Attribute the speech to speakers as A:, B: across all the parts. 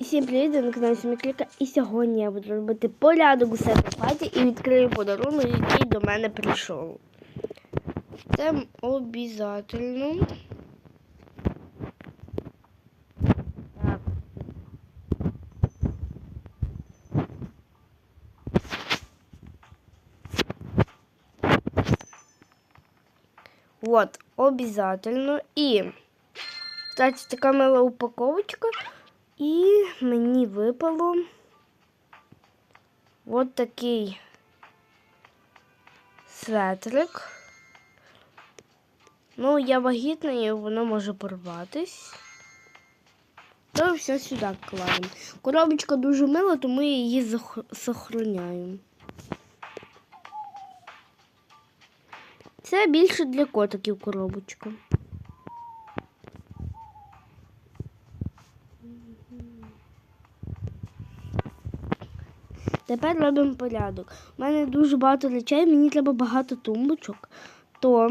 A: Всім привіт, я на каналі Смікліка. І сьогодні я буду робити порядок у себе в хаті і відкрию подарунок, який до мене прийшов. Це обов'язково. Вот, обязательно. І, кстати, така мила упаковочка. І мені випало от такий светрик. Ну, я вагітна і воно може порватись. То все сюди кладемо. Коробочка дуже мила, тому я її сохраняю. Це більше для котиків коробочка. Тепер робимо порядок. У мене дуже багато речей, мені треба багато тумбочок, то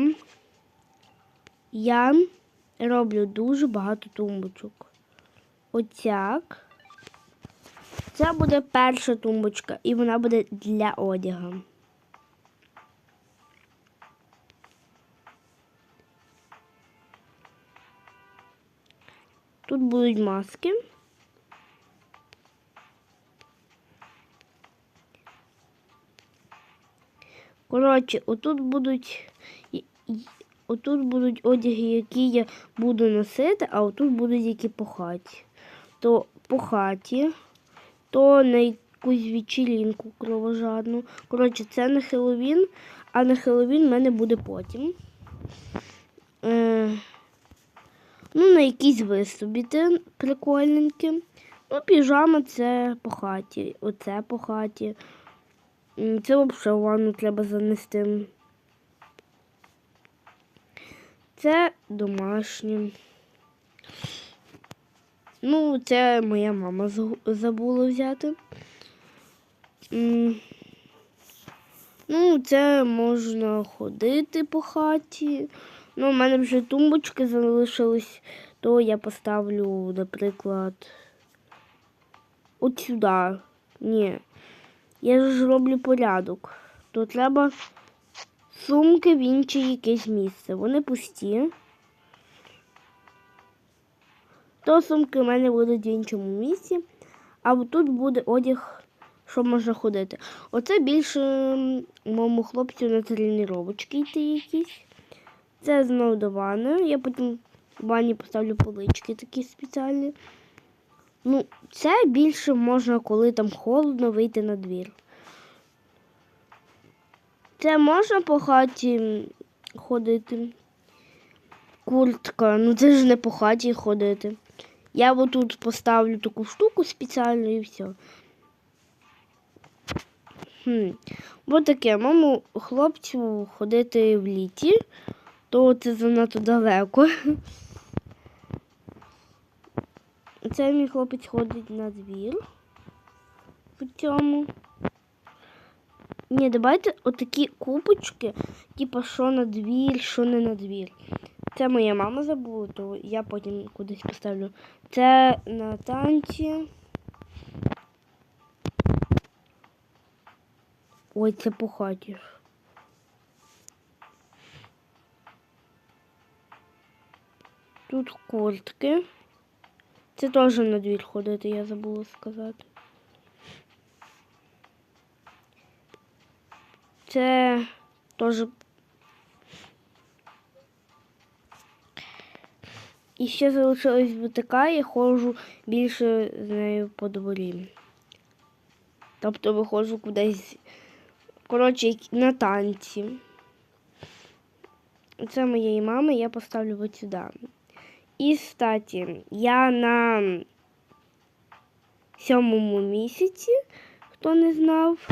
A: я роблю дуже багато тумбочок. Оцяк. Це буде перша тумбочка, і вона буде для одягу. Тут будуть маски. Коротше, отут будуть отут будуть одяги, які я буду носити, а отут будуть які по хаті. То по хаті, то на якусь вечірінку кровожадну. Коротше, це на Хеллоуін, а на Хеллоуін в мене буде потім. Е, ну, на якісь виступити прикольненькі. Ну, піжама це по хаті. Оце по хаті. Це взагалі ванну треба занести. Це домашнє. Ну, це моя мама забула взяти. Ну, це можна ходити по хаті. Ну, у мене вже тумбочки залишились, то я поставлю, наприклад, от сюди. Ні. Я ж роблю порядок. То треба сумки в інше якесь місце. Вони пусті. То сумки в мене будуть в іншому місці, а тут буде одяг, що можна ходити. Оце більше моєму хлопцю на тренувачки йти якісь. Це знову до ванни. Я потім в ванні поставлю полички такі спеціальні. Ну, це більше можна, коли там холодно, вийти на двір. Це можна по хаті ходити. Куртка, ну це ж не по хаті ходити. Я отут поставлю таку штуку спеціальну і все. Хм. Бо таке, маму хлопцю ходити в літі, то це занадто далеко. Це мій хлопець ходить на двір. В цьому. Ні, давайте отакі купочки, типу, що на двір, що не на двір. Це моя мама забула, то я потім кудись поставлю. Це на танці. Ой, це по хаті. Тут куртки. Це теж на двір ходити, я забула сказати. Це теж. І ще залишилась ВТК, я ходжу більше з нею по дворі. Тобто виходжу кудись, коротше, на танці. Це моєї мами, я поставлю от сюди. І, кстати, я на сьомому місяці, хто не знав,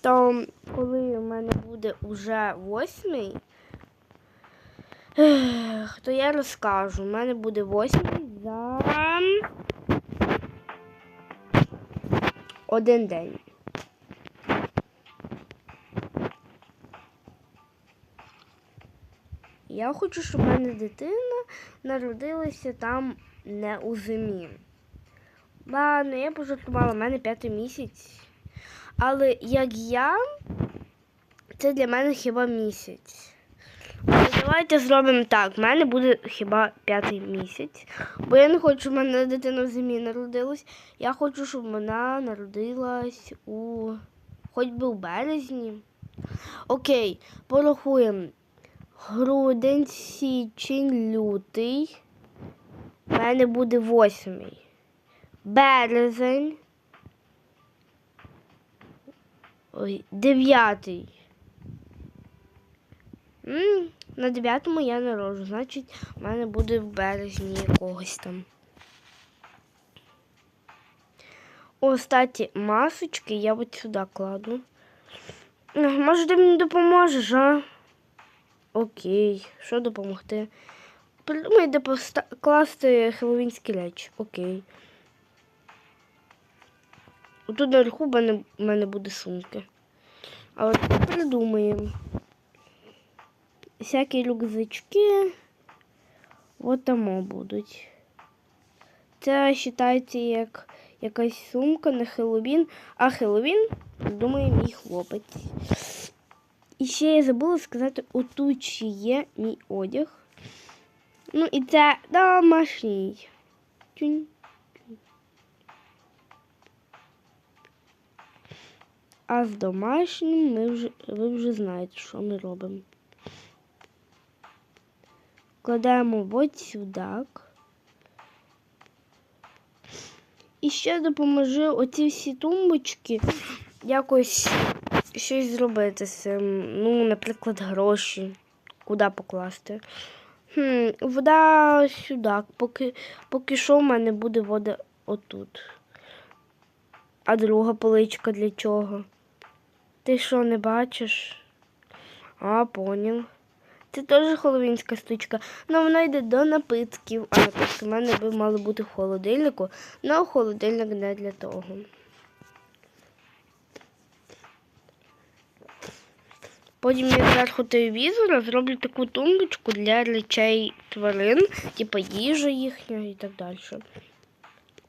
A: то коли в мене буде вже восьмий, то я розкажу. У мене буде восьмий за один день. Я хочу, щоб в мене дитина народилася там не у зимі. Ладно, я пожартувала, в мене п'ятий місяць. Але як я, це для мене хіба місяць. Але давайте зробимо так. В мене буде хіба п'ятий місяць. Бо я не хочу, щоб в мене дитина в зимі народилась. Я хочу, щоб вона народилась у хоч би у березні. Окей, порахуємо. Грудень, січень, лютий. У мене буде восьмий. Березень. Ой, дев'ятий. На дев'ятому я народжу, значить, в мене буде в березні якогось там. О, кстати, масочки я от сюди кладу. Може, ти мені допоможеш, а? Окей, що допомогти? Придумай, де поста- класти хеллоуінські речі. Окей. Отут наверху в мене, буде сумки. А от придумаємо. Всякі рюкзачки. От тому будуть. Це вважається як якась сумка на Хеллоуін, а Хеллоуін придумає мій хлопець. І ще я забула сказати, отут ще є мій одяг. Ну і це домашній. Тюнь. А з домашнім ми вже, ви вже знаєте, що ми робимо. Кладемо от сюди. І ще допоможи оці всі тумбочки якось щось зробити з цим. Ну, наприклад, гроші. Куди покласти? Хм, вода сюди. Поки, поки що в мене буде вода отут. А друга поличка для чого? Ти що, не бачиш? А, поняв. Це теж холовінська штучка, але вона йде до напитків, а напитки в мене би мали бути в холодильнику, але холодильник не для того. Потім я зверху телевізора зроблю таку тумбочку для речей тварин, типу їжа їхня і так далі.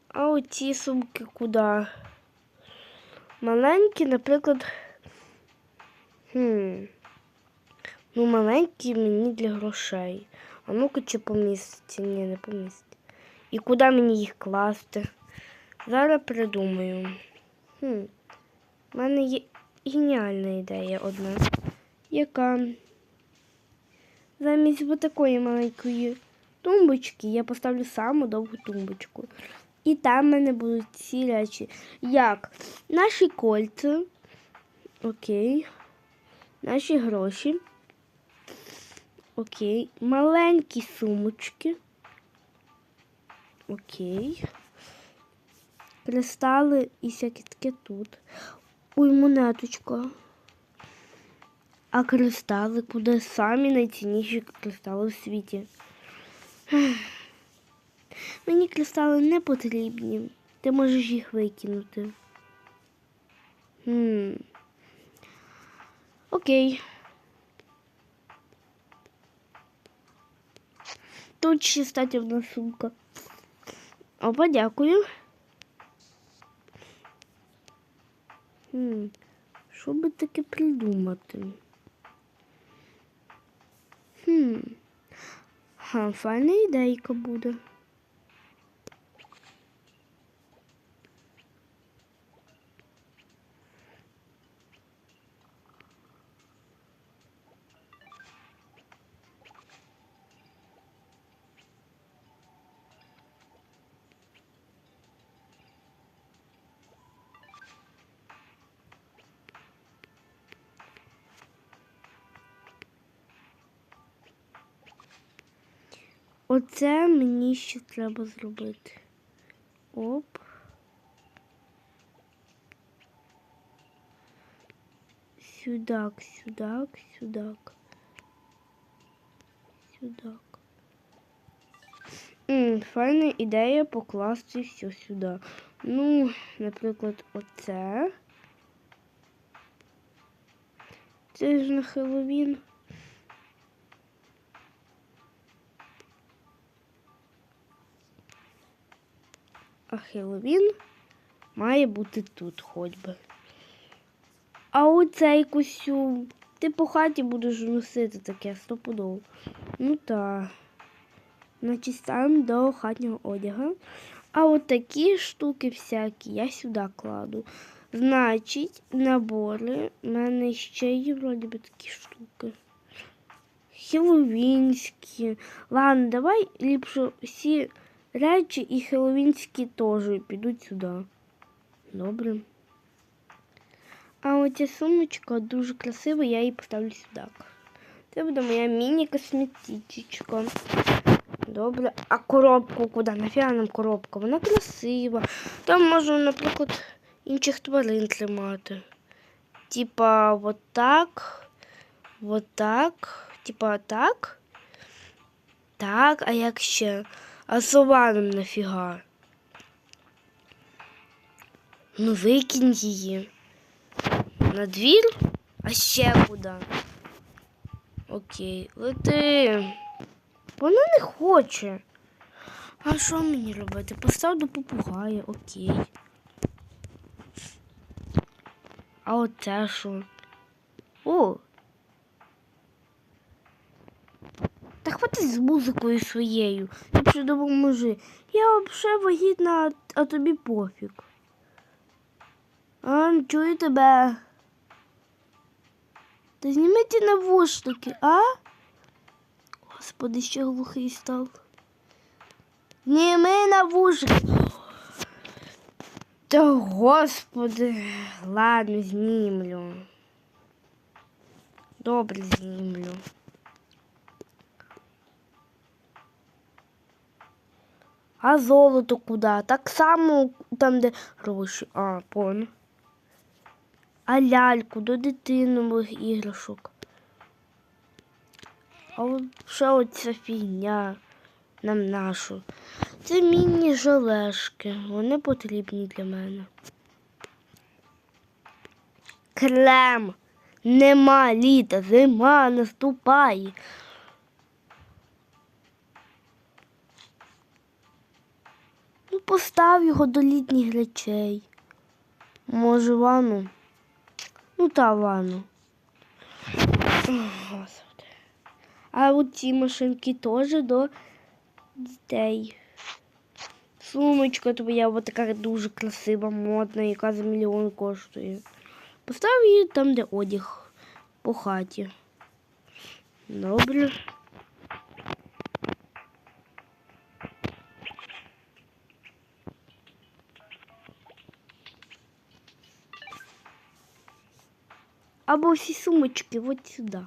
A: А оці сумки куди? Маленькі, наприклад. Хм. Ну, маленькі мені для грошей. А ну-ка чи поміститься? Ні, не поміститься. І куди мені їх класти? Зараз придумаю. Хм. У мене є геніальна ідея одна. Яка? Замість ось такої маленької тумбочки я поставлю саму довгу тумбочку. І там в мене будуть ці речі. Як? Наші кольця. Окей. Наші гроші. Окей. Маленькі сумочки. Окей. Кристали і всякі таке тут. Ой, монеточка. А кристали куди самі найцінніші кристали в світі. Мені кристали не потрібні. Ти можеш їх викинути. Хм. Окей. Тут ще статі в нас сумка. Опа, дякую. Хм. Що би таке придумати? Хм. Файна ідейка буде. Оце мені ще треба зробити. Оп. Сюдак, сюдак, сюдак. Сюдак. М, файна ідея покласти все сюди. Ну, наприклад, оце. Це ж на Хеллоуін. А Хеллоуін має бути тут хоч би. А оцей костюм. Ти по хаті будеш носити таке стопудово. Ну так. Значить, ставимо до хатнього одягу. А от такі штуки всякі я сюди кладу. Значить, набори. У мене ще є вроді би такі штуки. Хеллоуінські. Ладно, давай ліпше всі речі і хеллоуінські теж підуть сюди. Добре. А оця сумочка дуже красива, я її поставлю сюди. Це буде моя міні-косметичка. Добре. А коробку куди? Нафіга нам коробка? Вона красива. Там можна, наприклад, інших тварин тримати. Типа вот так. Вот так. Типа так. Так, а як ще? А сова нам нафіга? Ну викинь її. На двір? А ще куди? Окей, лети. Вона не хоче. А що мені робити? Постав до попугая, окей. А оце що? О! З музикою своєю. Ліпше допоможи. Я взагалі вагітна, а тобі пофіг. А, чую тебе. Та зніми ті навушники, а? Господи, ще глухий став. Зніми навушники. Та господи. Ладно, знімлю. Добре, знімлю. А золото куди? Так само там, де гроші. А, понял. А ляльку до дитинових іграшок. А от що оця фігня нам нашу? Це міні-жалешки. Вони потрібні для мене. Крем. Нема літа, зима наступає. Постав його до літніх речей. Може, ванну? Ну, та ванну. А от ці машинки теж до дітей. Сумочка твоя от така дуже красива, модна, яка за мільйон коштує. Постав її там, де одяг по хаті. Добре. Або всі сумочки от сюди.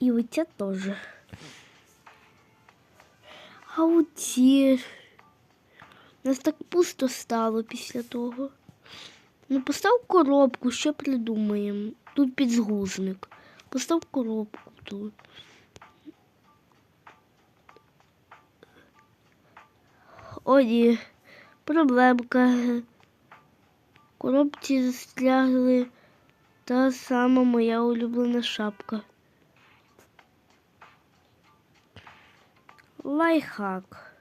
A: І оця теж. А оці. У нас так пусто стало після того. Ну, постав коробку, що придумаємо. Тут підзгузник. Постав коробку тут. О, ні, проблемка. Коробці застрягли та сама моя улюблена шапка. Лайфхак.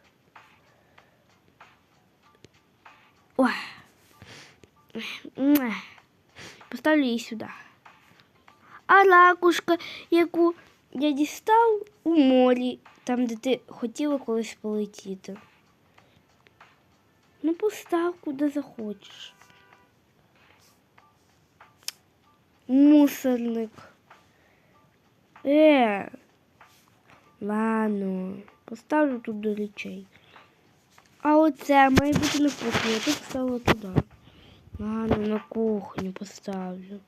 A: Ой. Поставлю її сюди. А ракушка, яку я дістав у морі, там, де ти хотіла колись полетіти. Ну, постав куди захочеш. Мусорник. Е. Ладно, поставлю тут до речей. А оце має бути на кухні, я тут поставила туди. Ладно, на кухню поставлю.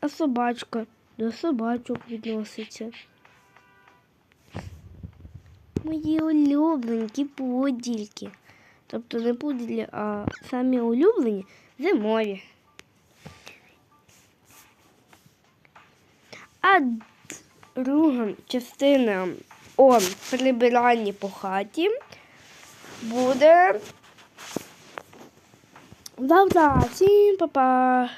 A: А собачка до собачок відноситься. Мої улюбленькі подільки. Тобто не пуділі, а самі улюблені зимові. А друга частина о прибиранні по хаті. буде завтра. Всім па-па!